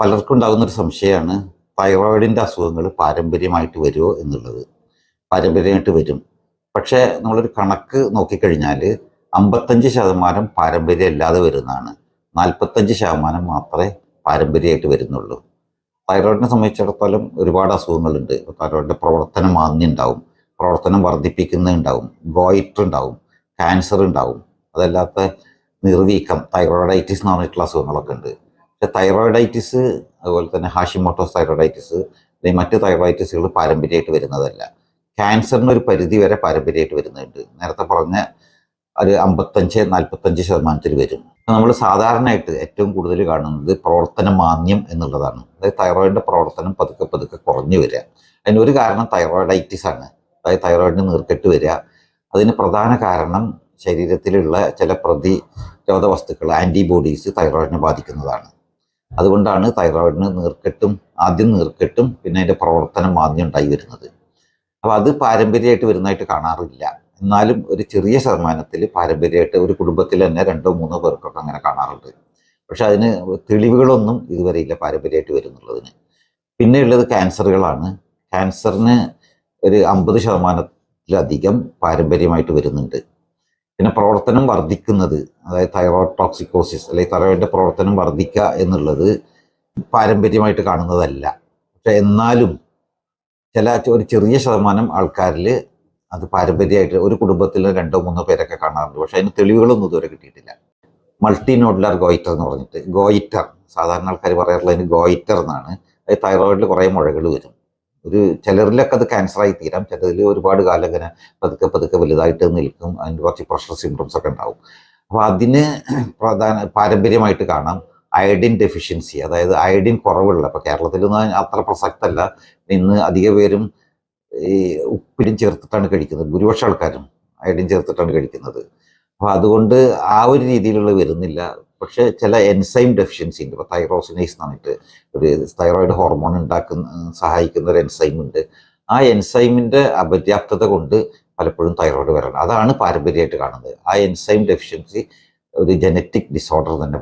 പലർക്കും ഉണ്ടാകുന്ന ഒരു സംശയമാണ് തൈറോയിഡിന്റെ അസുഖങ്ങൾ പാരമ്പര്യമായിട്ട് വരുമോ എന്നുള്ളത്. പാരമ്പര്യമായിട്ട് വരും. പക്ഷേ നമ്മളൊരു കണക്ക് നോക്കിക്കഴിഞ്ഞാൽ അമ്പത്തഞ്ച് ശതമാനം പാരമ്പര്യം അല്ലാതെ വരുന്നതാണ്. നാൽപ്പത്തഞ്ച് ശതമാനം മാത്രമേ പാരമ്പര്യമായിട്ട് വരുന്നുള്ളൂ. തൈറോയിഡിനെ സംബന്ധിച്ചിടത്തോളം ഒരുപാട് അസുഖങ്ങളുണ്ട്. തൈറോയിഡിന്റെ പ്രവർത്തനം മാന്യം ഉണ്ടാവും. പ്രവർത്തനം വർദ്ധിപ്പിക്കുന്നുണ്ടാവും ഗോയിറ്റർ ഉണ്ടാവും. ക്യാൻസർ ഉണ്ടാവും. അതല്ലാത്ത നിർവീക്കം തൈറോയിഡൈറ്റിസ് എന്ന് പറഞ്ഞിട്ടുള്ള അസുഖങ്ങളൊക്കെ ഉണ്ട്. തൈറോയിഡൈറ്റിസ് അതുപോലെ തന്നെ ഹാഷിമോട്ടോസ് തൈറോയിഡൈറ്റിസ് അല്ലെങ്കിൽ മറ്റ് തൈറോയിറ്റിസുകൾ പാരമ്പര്യമായിട്ട് വരുന്നതല്ല. ക്യാൻസറിന് ഒരു പരിധി വരെ പാരമ്പര്യമായിട്ട് വരുന്നുണ്ട്. നേരത്തെ പറഞ്ഞ ഒരു അമ്പത്തഞ്ച് നാൽപ്പത്തഞ്ച് ശതമാനത്തിൽ വരും. നമ്മൾ സാധാരണയായിട്ട് ഏറ്റവും കൂടുതൽ കാണുന്നത് പ്രവർത്തന മാന്യം എന്നുള്ളതാണ്. അതായത് തൈറോയിഡിന്റെ പ്രവർത്തനം പതുക്കെ പതുക്കെ കുറഞ്ഞു വരിക. അതിന്റെ ഒരു കാരണം തൈറോയിഡൈറ്റിസ് ആണ്. അതായത് തൈറോയിഡിന് നീർക്കെട്ട് വരിക. അതിന് പ്രധാന കാരണം ശരീരത്തിലുള്ള ചില പ്രതിരോധ വസ്തുക്കൾ ആന്റിബോഡീസ് തൈറോയിഡിനെ ബാധിക്കുന്നതാണ്. അതുകൊണ്ടാണ് തൈറോയിഡിന് നീർക്കെട്ടും ആദ്യം നീർക്കെട്ടും പിന്നെ അതിന്റെ പ്രവർത്തനം ആദ്യം ഉണ്ടായി വരുന്നത്. അപ്പോൾ അത് പാരമ്പര്യമായിട്ട് വരുന്നതായിട്ട് കാണാറില്ല. എന്നാലും ഒരു ചെറിയ ശതമാനത്തിൽ പാരമ്പര്യമായിട്ട് ഒരു കുടുംബത്തിൽ തന്നെ രണ്ടോ മൂന്നോ പേർക്കൊക്കെ അങ്ങനെ കാണാറുണ്ട്. പക്ഷെ അതിന് തെളിവുകളൊന്നും ഇതുവരെ ഇല്ല പാരമ്പര്യമായിട്ട് വരുന്നുള്ളതിന്. പിന്നെ ഉള്ളത് ക്യാൻസറുകളാണ്. ക്യാൻസറിന് ഒരു അമ്പത് ശതമാനത്തിലധികം പാരമ്പര്യമായിട്ട് വരുന്നുണ്ട്. പിന്നെ പ്രവർത്തനം വർദ്ധിക്കുന്നത് അതായത് തൈറോയ്ഡ് ടോക്സിക്കോസിസ് അല്ലെങ്കിൽ തൈറോയിഡിന്റെ പ്രവർത്തനം വർദ്ധിക്കുക എന്നുള്ളത് പാരമ്പര്യമായിട്ട് കാണുന്നതല്ല. പക്ഷെ എന്നാലും ചില ഒരു ചെറിയ ശതമാനം ആൾക്കാരിൽ അത് പാരമ്പര്യമായിട്ട് ഒരു കുടുംബത്തിൽ രണ്ടോ മൂന്നോ പേരൊക്കെ കാണാറുണ്ട്. പക്ഷെ അതിന് തെളിവുകളൊന്നും ഇതുവരെ കിട്ടിയിട്ടില്ല. മൾട്ടി നോഡുലാർ ഗോയിറ്റർ എന്ന് പറഞ്ഞിട്ട് ഗോയിറ്റർ സാധാരണ ആൾക്കാർ പറയാറുള്ളതിന് ഗോയിറ്റർ എന്നാണ്. അത് തൈറോയിഡിൽ കുറേ മുഴകൾ വരും. ഒരു ചിലരിലൊക്കെ അത് ക്യാൻസറായി തീരാം. ചിലതിൽ ഒരുപാട് കാലം ഇങ്ങനെ പതുക്കെ പതുക്കെ വലുതായിട്ട് നിൽക്കും. അതിന്റെ കുറച്ച് പ്രഷർ സിംറ്റംസ് ഒക്കെ ഉണ്ടാവും. അപ്പോൾ അതിന് പ്രധാന പാരമ്പര്യമായിട്ട് കാണാം അയഡിൻ ഡെഫിഷ്യൻസി അതായത് അയഡിൻ കുറവുള്ള ഇപ്പോൾ കേരളത്തിലൊന്നും അത്ര പ്രസക്തല്ല. ഇന്ന് അധിക പേരും ഈ ഉപ്പിലും ചേർത്തിട്ടാണ് കഴിക്കുന്നത്. ഭൂരിപക്ഷം ആൾക്കാരും അയഡിൻ ചേർത്തിട്ടാണ് കഴിക്കുന്നത്. അപ്പോൾ അതുകൊണ്ട് ആ ഒരു രീതിയിലുള്ള വരുന്നില്ല. പക്ഷേ ചില എൻസൈം ഡെഫിഷ്യൻസി ഉണ്ട്. ഇപ്പോൾ തൈറോസിനൈസ് എന്ന് പറഞ്ഞിട്ട് ഒരു തൈറോയിഡ് ഹോർമോൺ ഉണ്ടാക്കുന്ന സഹായിക്കുന്ന ഒരു എൻസൈം ഉണ്ട്. ആ എൻസൈമിന്റെ അപര്യാപ്തത കൊണ്ട് പലപ്പോഴും തൈറോയിഡ് വരണം അതാണ് പാരമ്പര്യമായിട്ട് കാണുന്നത്. ആ എൻസൈം ഡെഫിഷ്യൻസി ഒരു ജനറ്റിക് ഡിസോർഡർ തന്നെ